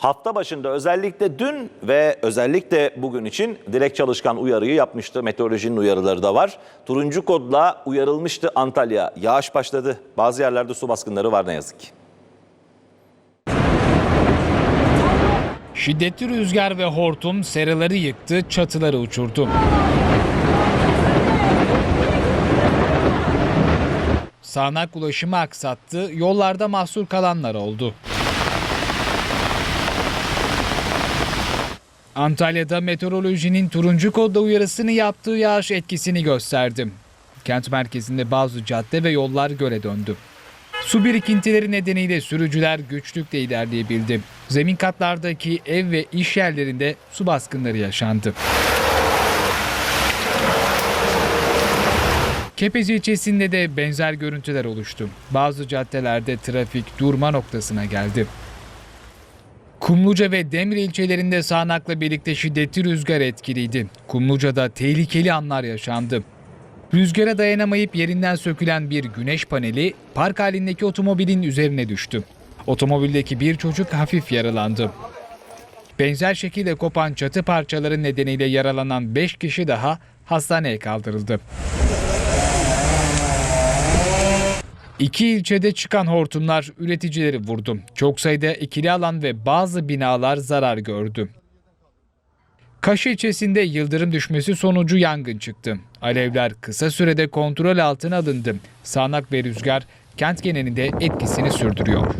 Hafta başında özellikle dün ve özellikle bugün için Dilek Çalışkan uyarıyı yapmıştı. Meteorolojinin uyarıları da var. Turuncu kodla uyarılmıştı Antalya. Yağış başladı. Bazı yerlerde su baskınları var ne yazık ki. Şiddetli rüzgar ve hortum seraları yıktı, çatıları uçurdu. Sağnak ulaşımı aksattı, yollarda mahsur kalanlar oldu. Antalya'da meteorolojinin turuncu kodla uyarısını yaptığı yağış etkisini gösterdi. Kent merkezinde bazı cadde ve yollar göle döndü. Su birikintileri nedeniyle sürücüler güçlükle ilerleyebildi. Zemin katlardaki ev ve iş yerlerinde su baskınları yaşandı. Kepez ilçesinde de benzer görüntüler oluştu. Bazı caddelerde trafik durma noktasına geldi. Kumluca ve Demre ilçelerinde sağanakla birlikte şiddetli rüzgar etkiliydi. Kumluca'da tehlikeli anlar yaşandı. Rüzgara dayanamayıp yerinden sökülen bir güneş paneli park halindeki otomobilin üzerine düştü. Otomobildeki bir çocuk hafif yaralandı. Benzer şekilde kopan çatı parçaları nedeniyle yaralanan 5 kişi daha hastaneye kaldırıldı. İki ilçede çıkan hortumlar üreticileri vurdu. Çok sayıda ikili alan ve bazı binalar zarar gördü. Kaş ilçesinde yıldırım düşmesi sonucu yangın çıktı. Alevler kısa sürede kontrol altına alındı. Sağanak ve rüzgar kent genelinde etkisini sürdürüyor.